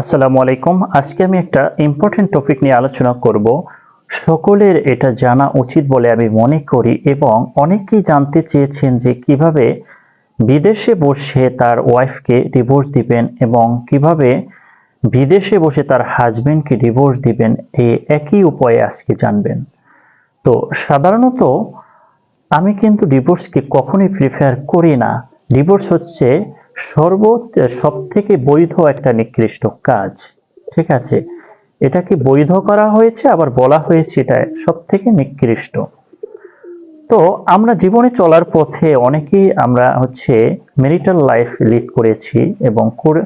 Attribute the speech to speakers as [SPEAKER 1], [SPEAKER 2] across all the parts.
[SPEAKER 1] আসসালামু আলাইকুম। আজকে আমি একটা ইম্পর্টেন্ট টপিক নিয়ে আলোচনা করব। সকলের এটা জানা উচিত বলে আমি মনে করি এবং অনেকেই জানতে চেয়েছেন যে কীভাবে বিদেশে বসে তার ওয়াইফকে ডিভোর্স দিবেন এবং কীভাবে বিদেশে বসে তার হাজবেন্ডকে ডিভোর্স দিবেন এই একই উপায়ে আজকে জানবেন। তো সাধারণত আমি কিন্তু ডিভোর্সকে কখনোই প্রিফার করি না। ডিভোর্স হচ্ছে সর্ব সব থেকে বৈধ একটা নিকৃষ্ট কাজ, ঠিক আছে? এটাকে বৈধ করা হয়েছে, আবার বলা হয়েছে এটা সব থেকে নিকৃষ্ট। তো আমরা জীবনে চলার পথে অনেকেই আমরা হচ্ছে মেরিটাল লাইফ লিড করেছি এবং করে-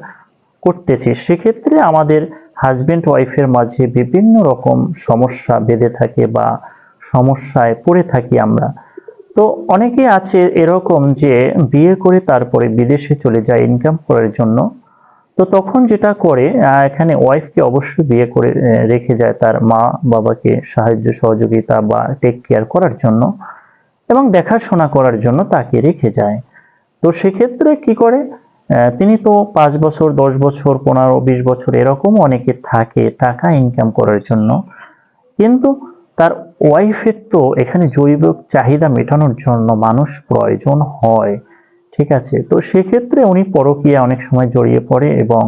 [SPEAKER 1] করতেছি। সেক্ষেত্রে আমাদের হাজব্যান্ড ওয়াইফের মাঝে বিভিন্ন রকম সমস্যা বেঁধে থাকে বা সমস্যায় পড়ে থাকি আমরা। তো অনেকে আছে এরকম যে বিয়ে করে তারপরে বিদেশে চলে যায় ইনকাম করার জন্য। তো তখন যেটা করে এখানে ওয়াইফকে অবশ্যই বিয়ে করে রেখে যায় তার মা বাবাকে সাহায্য সহযোগিতা বা টেক কেয়ার করার জন্য এবং দেখাশোনা করার জন্য তাকে রেখে যায়। তো সেক্ষেত্রে কি করে? তিনি তো পাঁচ বছর, দশ বছর, পনেরো, বিশ বছর এরকম অনেকে থাকে টাকা ইনকাম করার জন্য। কিন্তু তার ওয়াইফের তো এখানে জৈব চাহিদা মেটানোর জন্য মানুষ প্রয়োজন হয়, ঠিক আছে? তো সেক্ষেত্রে উনি পরকীয়া অনেক সময় জড়িয়ে পড়ে এবং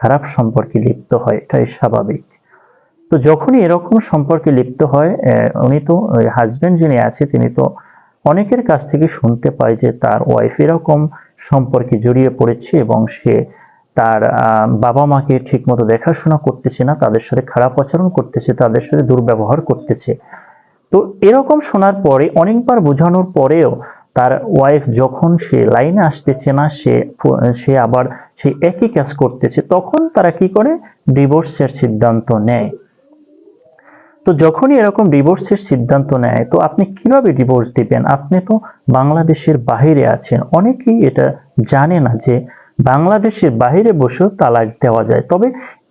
[SPEAKER 1] খারাপ সম্পর্কে লিপ্ত হয়, এটাই স্বাভাবিক। তো যখনই এরকম সম্পর্কে লিপ্ত হয় উনি তো হাজবেন্ড যিনি আছে, তিনি তো অনেকের কাছ থেকে শুনতে পায় যে তার ওয়াইফ এরকম সম্পর্কে জড়িয়ে পড়েছে এবং সে তার বাবা মাকে ঠিকমতো দেখাশোনা করতেছে না, তাদের সাথে খারাপ আচরণ করতেছে, তাদের সাথে দুর্ব্যবহার করতেছে। তো এরকম শোনার পরে, অনেকবার বোঝানোর পরেও তার ওয়াইফ যখন সে লাইনে আসতেছে না, সে সে আবার সেই একই কাজ করতেছে, তখন তারা কি করে? ডিভোর্সের সিদ্ধান্ত নেয়। তো যখনই এরকম ডিভোর্সের সিদ্ধান্ত নেয়, তো আপনি কীভাবে ডিভোর্স দিবেন? আপনি তো বাংলাদেশের বাইরে আছেন। অনেকেই এটা জানে না যে বাংলাদেশের বাইরে বসেও তালাক দেওয়া যায়। তবে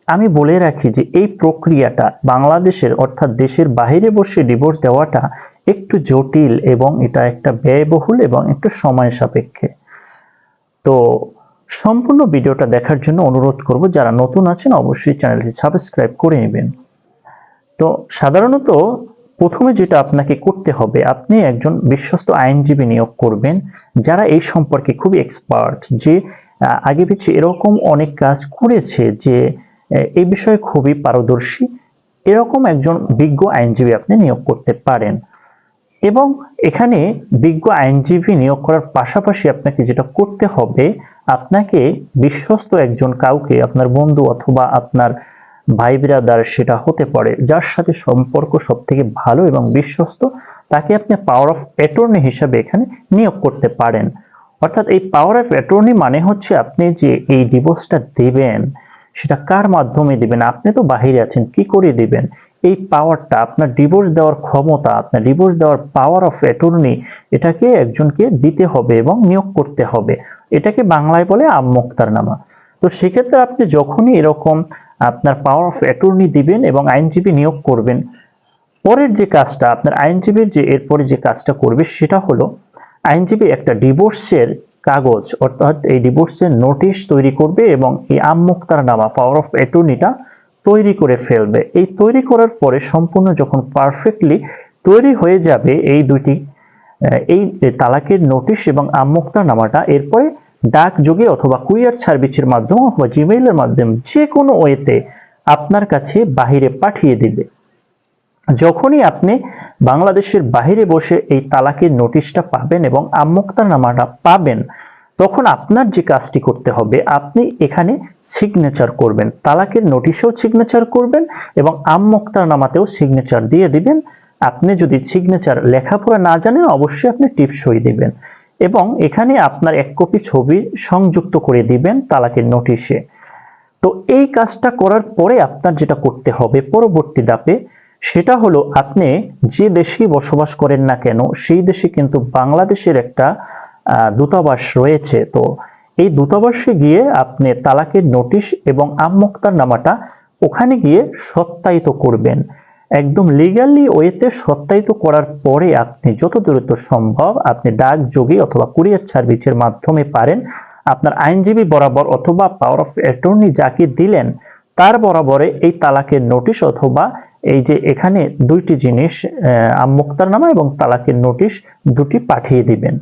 [SPEAKER 1] আমি বলে রাখি যে এই প্রক্রিয়াটা বাংলাদেশের অর্থাৎ দেশের বাইরে বসে ডিভোর্স দেওয়াটা একটু জটিল এবং এটা একটা ব্যয়বহুল এবং একটু সময় সাপেক্ষে। তো সম্পূর্ণ ভিডিওটা দেখার জন্য অনুরোধ করব, যারা নতুন আছেন অবশ্যই চ্যানেলটি সাবস্ক্রাইব করে নেবেন। তো সাধারণত প্রথমে যেটা আপনাকে করতে হবে, আপনি একজন বিশ্বস্ত আইনজীবী নিয়োগ করবেন, যারা এই সম্পর্কে খুবই এক্সপার্ট যে আগে পিছিয়ে এরকম অনেক কাজ করেছে যে এই বিষয়ে খুবই পারদর্শী। এরকম একজন বিজ্ঞ আইনজীবী আপনি নিয়োগ করতে পারেন। এবং এখানে বিজ্ঞ আইনজীবী নিয়োগ করার পাশাপাশি আপনাকে যেটা করতে হবে, আপনাকে বিশ্বস্ত একজন কাউকে, আপনার বন্ধু অথবা আপনার ভাই বিরাদার সেটা হতে পারে, যার সাথে সম্পর্ক সব থেকে ভালো এবং বিশ্বস্ত, তাকে আপনি পাওয়ার অফ অ্যাটর্নি হিসাবে এখানে নিয়োগ করতে পারেন। অর্থাৎ এই পাওয়ার অফ অ্যাটর্নি মানে হচ্ছে আপনি যে এই ডিভোর্সটা দেবেন সেটা কার মাধ্যমে দিবেন? আপনি তো বাহিরে আছেন, কি করে দিবেন? এই পাওয়ারটা আপনার ডিভোর্স দেওয়ার ক্ষমতা, আপনার ডিভোর্স দেওয়ার পাওয়ার অফ অ্যাটর্নি এটাকে একজনকে দিতে হবে এবং নিয়োগ করতে হবে। এটাকে বাংলায় বলে আমমোক্তার নামা তো সেক্ষেত্রে আপনি যখনই এরকম আপনার পাওয়ার অফ অ্যাটর্নি দিবেন এবং আইনজীবী নিয়োগ করবেন, পরের যে কাজটা, আপনার আইনজীবীর যে, এরপরে যে কাজটা করবে, সেটা হলো আইনজীবী একটা ডিভোর্সের কাগজ অর্থাৎ এই ডিভোর্সের নোটিশ তৈরি করবে এবং এই আমমুক্তার নামা পাওয়ার অফ অ্যাটর্নিটা তৈরি করে ফেলবে। এই তৈরি করার পরে সম্পূর্ণ যখন পারফেক্টলি তৈরি হয়ে যাবে এই আহ, এই তালাকের নোটিশ এবং আমমুক্তার নামাটা এরপরে ডাক যোগে অথবা কুইয়ার সার্ভিসের মাধ্যমে অথবা জিমেইলের মাধ্যমে যে কোনো ওয়েতে আপনার কাছে বাহিরে পাঠিয়ে দিবে। যখনই আপনি বাংলাদেশের বাইরে বসে এই তালাকের নোটিশটা পাবেন এবং আমমুক্তার নামাটা পাবেন, তখন আপনার যে কাজটি করতে হবে, আপনি এখানে সিগনেচার করবেন। তালাকের নোটিশেও সিগনেচার করবেন এবং আমমুক্তার নামাতেও সিগনেচার দিয়ে দিবেন। আপনি যদি সিগনেচার লেখাপড়া না জানেন, অবশ্যই আপনি টিপসই দিবেন এবং এখানে আপনার এক কপি ছবি সংযুক্ত করে দিবেন তালাকের নোটিশে। তো এই কাজটা করার পরে আপনার যেটা করতে হবে, পরবর্তী ধাপে সেটা হলো আপনি যে দেশে বসবাস করেন না কেন, সেই দেশে কিন্তু বাংলাদেশের একটা দূতাবাস রয়েছে। তো এই দূতাবাসে গিয়ে আপনি তালাকের নোটিশ এবং আমমুক্তার নামাটা ওখানে গিয়ে সত্যায়িত করবেন। একদম লিগালি ওয়েতে সত্যায়িত করার পরে আপনি যত দ্রুত সম্ভব আপনি ডাক, যোগে অথবা কুরিয়ার সার্ভিসের মাধ্যমে পারেন। আপনার আইনজীবী বরাবর অথবা পাওয়ার অফ অ্যাটর্নি যাকে দিলেন, তার বরাবরে এই তালাকের নোটিশ অথবা এই যে এখানে দুইটি জিনিস মুক্তার নামা এবং তালাকের নোটিশ দুটি পাঠিয়ে দিবেন।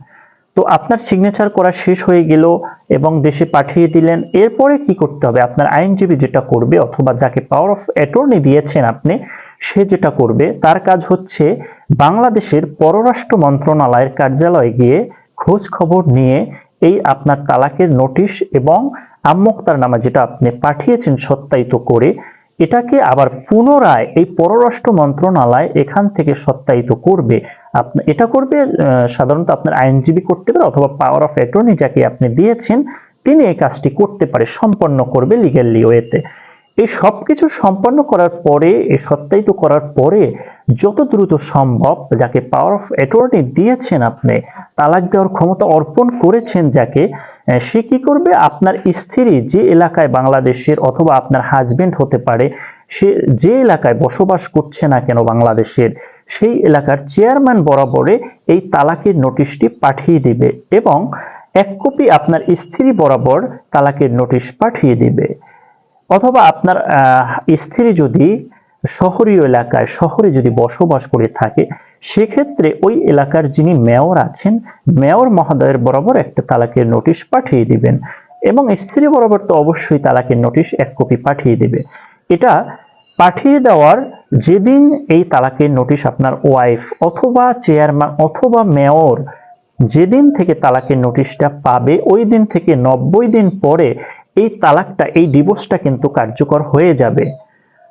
[SPEAKER 1] তো আপনার সিগনেচার করা শেষ হয়ে গেল এবং দেশে পাঠিয়ে দিলেন। এরপরে কি করতে হবে? আপনার আইনজীবী যেটা করবে অথবা যাকে পাওয়ার অফ অ্যাটর্নি দিয়েছেন আপনি, সে যেটা করবে, তার কাজ হচ্ছে বাংলাদেশের পররাষ্ট্র মন্ত্রণালয়ের কার্যালয়ে গিয়ে খোঁজ খবর নিয়ে এই আপনার তালাকের নোটিশ এবং আম্মুক্তার নামা যেটা আপনি পাঠিয়েছেন সত্যায়িত করে এটাকে আবার পুনরায় এই পররাষ্ট্র মন্ত্রণালয় এখান থেকে সত্যায়িত করবে। এটা করবে সাধারণত আপনার আইনজীবী করতে পারে অথবা পাওয়ার অফ অ্যাটর্নি যাকে আপনি দিয়েছেন, তিনি এই কাজটি করতে পারে, সম্পন্ন করবে লিগেল লিওয়েতে এই সব কিছু সম্পন্ন করার পরে, এই সত্যায়িত করার পরে যত দ্রুত সম্ভব যাকে পাওয়ার অফ অ্যাটর্নি দিয়েছেন আপনি, তালাক দেওয়ার ক্ষমতা অর্পণ করেছেন যাকে সে কি করবে? আপনার স্ত্রী যে এলাকায় বাংলাদেশের অথবা আপনার হাজবেন্ড হতে পারে, সে যে এলাকায় বসবাস করছে না কেন বাংলাদেশের, সেই এলাকার চেয়ারম্যান বরাবরে এই তালাকের নোটিশটি পাঠিয়ে দিবে এবং এক কপি আপনার স্ত্রী বরাবর তালাকের নোটিশ পাঠিয়ে দিবে। অথবা আপনার স্ত্রী যদি শহরীয় এলাকায়, শহরে যদি বসবাস করে থাকে, সেক্ষেত্রে ওই এলাকার যিনি মেয়র আছেন, মেয়র মহোদয়ের বরাবর একটা তালাকের নোটিশ পাঠিয়ে দিবেন। এবং স্ত্রী বরাবর তো অবশ্যই তালাকের নোটিশ এক কপি পাঠিয়ে দিবে। এটা পাঠিয়ে দেওয়ার যেদিন এই তালাকের নোটিশ আপনার ওয়াইফ অথবা চেয়ারম্যান অথবা মেয়র যেদিন থেকে তালাকের নোটিশটা পাবে, ওই দিন থেকে নব্বই দিন পরে এই তালাকটা, এই ডিভোর্সটা কিন্তু কার্যকর হয়ে যাবে।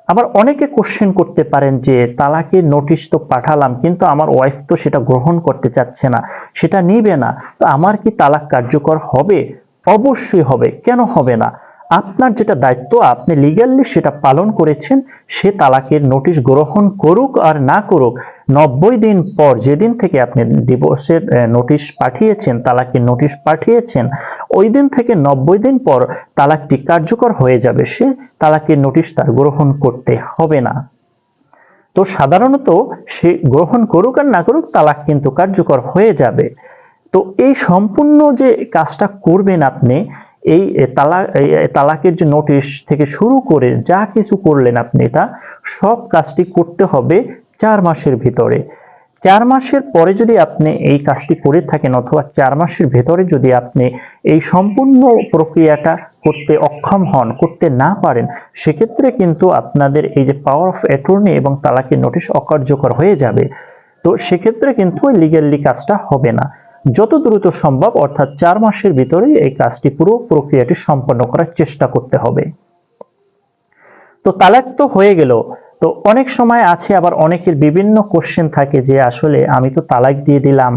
[SPEAKER 1] আবার অনেকে কোশ্চেন করতে পারেন যে, তালাকের নোটিশ তো পাঠালাম, কিন্তু আমার ওয়াইফ তো সেটা গ্রহণ করতে চাচ্ছে না, সেটা নিবে না। তো আমার কি তালাক কার্যকর হবে? অবশ্যই হবে। কেন হবে না? আপনার যেটা দায়িত্ব, আপনি লিগালি সেটা পালন করেছেন, সে তালাকের নোটিশ গ্রহণ করুক আর না করুক, নব্বই দিন পর যেদিন থেকে আপনি ডিভোর্সের নোটিশ পাঠিয়েছেন, তালাকের নোটিশ পাঠিয়েছেন, ওই দিন থেকে নব্বই দিন পর তালাকটি কার্যকর হয়ে যাবে, সে তালাকের নোটিশ তার গ্রহণ করতে হবে না। তো সাধারণত সে গ্রহণ করুক আর না করুক, তালাক কিন্তু কার্যকর হয়ে যাবে। তো এই সম্পূর্ণ যে কাজটা করবেন আপনি এই তালাক তালাকের যে নোটিশ থেকে শুরু করে যা কিছু করলেন আপনি এটা, সব কাজটি করতে হবে চার মাসের ভিতরে। চার মাসের পরে যদি আপনি এই কাজটি করে থাকেন অথবা চার মাসের ভেতরে যদি আপনি এই সম্পূর্ণ প্রক্রিয়াটা করতে অক্ষম হন, করতে না পারেন, সেক্ষেত্রে কিন্তু আপনাদের এই যে পাওয়ার অফ অ্যাটর্নি এবং তালাকের নোটিশ অকার্যকর হয়ে যাবে। তো সেক্ষেত্রে কিন্তু লিগ্যালি কাজটা হবে না। যত দ্রুত সম্ভব, অর্থাৎ চার মাসের ভিতরে এই কাজটি পুরো প্রক্রিয়াটি সম্পন্ন করার চেষ্টা করতে হবে। তো তালাক তো হয়ে গেল। তো অনেক সময় আছে, আবার অনেকের বিভিন্ন কোশ্চেন থাকে যে, আসলে আমি তো তালাক দিয়ে দিলাম।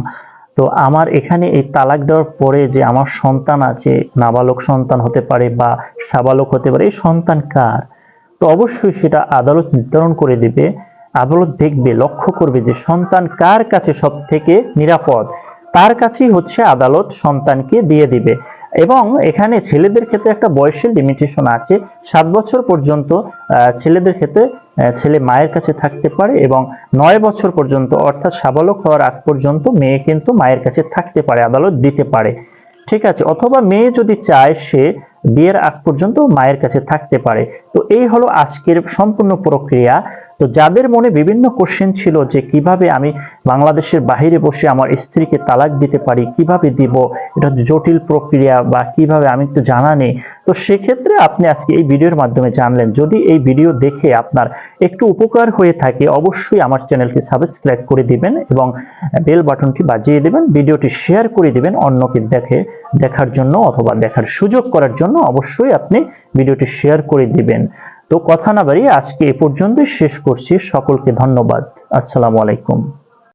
[SPEAKER 1] তো আমার এখানে এই তালাক দেওয়ার পরে যে আমার সন্তান আছে, নাবালক সন্তান হতে পারে বা সাবালক হতে পারে, এই সন্তান কার? তো অবশ্যই সেটা আদালত নির্ধারণ করে দিবে, আদালত দেখবে, লক্ষ্য করবে যে সন্তান কার কাছে সব থেকে নিরাপদ। তার কাছেই হচ্ছে আদালত সন্তানকে দিয়ে দিবে। এবং এখানে ছেলেদের ক্ষেত্রে একটা বয়সের লিমিটেশন আছে। সাত বছর পর্যন্ত ছেলেদের ক্ষেত্রে ছেলে মায়ের কাছে থাকতে পারে এবং নয় বছর পর্যন্ত, অর্থাৎ সাবালক হওয়ার আগ পর্যন্ত মেয়ে কিন্তু মায়ের কাছে থাকতে পারে, আদালত দিতে পারে। ঠিক আছে, অথবা মেয়ে যদি চায় সে বিয়ের আগ পর্যন্ত মায়ের কাছে থাকতে পারে। তো এই হলো আজকের সম্পূর্ণ প্রক্রিয়া। তো যাদের মনে বিভিন্ন কোশ্চেন ছিল যে কীভাবে আমি বাংলাদেশের বাহিরে বসে আমার স্ত্রীকে তালাক দিতে পারি, কীভাবে দিব, এটা জটিল প্রক্রিয়া বা কীভাবে আমি তো জানা নেই, তো সেক্ষেত্রে আপনি আজকে এই ভিডিওর মাধ্যমে জানলেন। যদি এই ভিডিও দেখে আপনার একটু উপকার হয়ে থাকে, অবশ্যই আমার চ্যানেলটি সাবস্ক্রাইব করে দিবেন এবং বেল বাটনটি বাজিয়ে দেবেন ভিডিওটি শেয়ার করে দিবেন অন্যকে দেখে, দেখার জন্য অথবা দেখার সুযোগ করার জন্য অবশ্যই আপনি ভিডিওটি শেয়ার করে দিবেন। তো কথা না বাড়িয়ে আজকে এ পর্যন্তই শেষ করছি। সকলকে ধন্যবাদ। আসসালামু আলাইকুম।